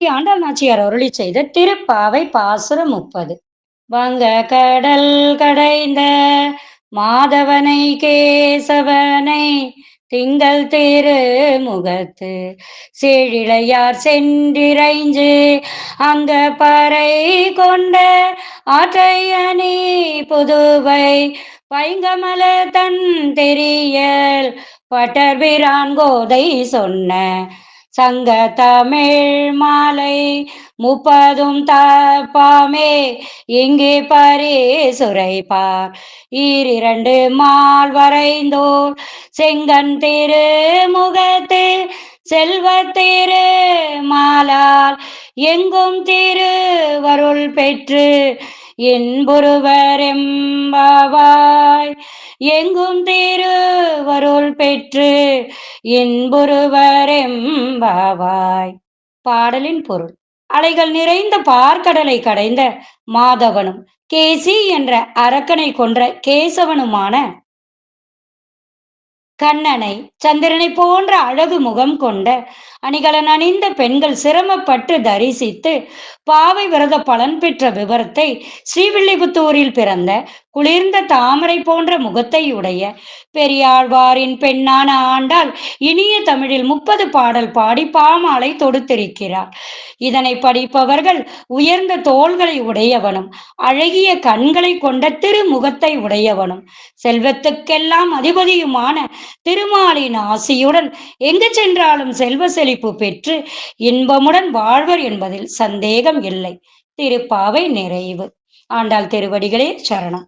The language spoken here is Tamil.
ஆண்டாள் நாச்சியார் அருளி செய்த திருப்பாவை பாசுரம் முப்பது. வங்க கடல் கடைந்த மாதவனை கேசவனை திங்கள் திரு முகத்து செழிழையார் சென்றிரைஞ்சு அங்க பறை கொண்ட ஆற்றையணி புதுவை பைங்கமல தன் தெரியல் பட்டர்பிரான் கோதை சொன்ன சங்க தமிழ் மாலை முப்பதும் தப்பாமே. இங்கே பரிசுரைப்பார். ஈரிரண்டு மால் வரைந்தோர். செங்கன் திரு முகத்து செல்வத்திரு மாலால் எங்கும் திருவருள் பெற்று இன்புருவரெம்பாவாய் எங்கும் திருவருள் பெற்று இன்புருவரெம்பாவாய் பாடலின் பொருள். அலைகள் நிறைந்த பார்க்கடலை கடைந்த மாதவனும் கேசி என்ற அரக்கனை கொன்ற கேசவனுமான கண்ணனை சந்திரனை போன்ற அழகு முகம் கொண்ட அணிகலன் அணிந்த பெண்கள் சிரமப்பட்டு தரிசித்து பாவை விரத பலன் பெற்ற விவரத்தை ஸ்ரீவில்லிபுத்தூரில் பிறந்த குளிர்ந்த தாமரை போன்ற முகத்தை உடைய பெரியாழ்வாரின் பெண்ணான ஆண்டாள் இனிய தமிழில் முப்பது பாடல் பாடி பாமாலை தொடுத்திருக்கிறார். இதனை படிப்பவர்கள் உயர்ந்த தோள்களை உடையவனும் அழகிய கண்களை கொண்ட திருமுகத்தை உடையவனும். செல்வத்துக்கெல்லாம் அதிபதியுமான திருமாலின் ஆசியுடன் எங்கு சென்றாலும் செல்வ செழிப்பு பெற்று இன்பமுடன் வாழ்வர் என்பதில் சந்தேகம் இல்லை. திருப்பாவை நிறைவு. ஆண்டாள் திருவடிகளே சரணம்.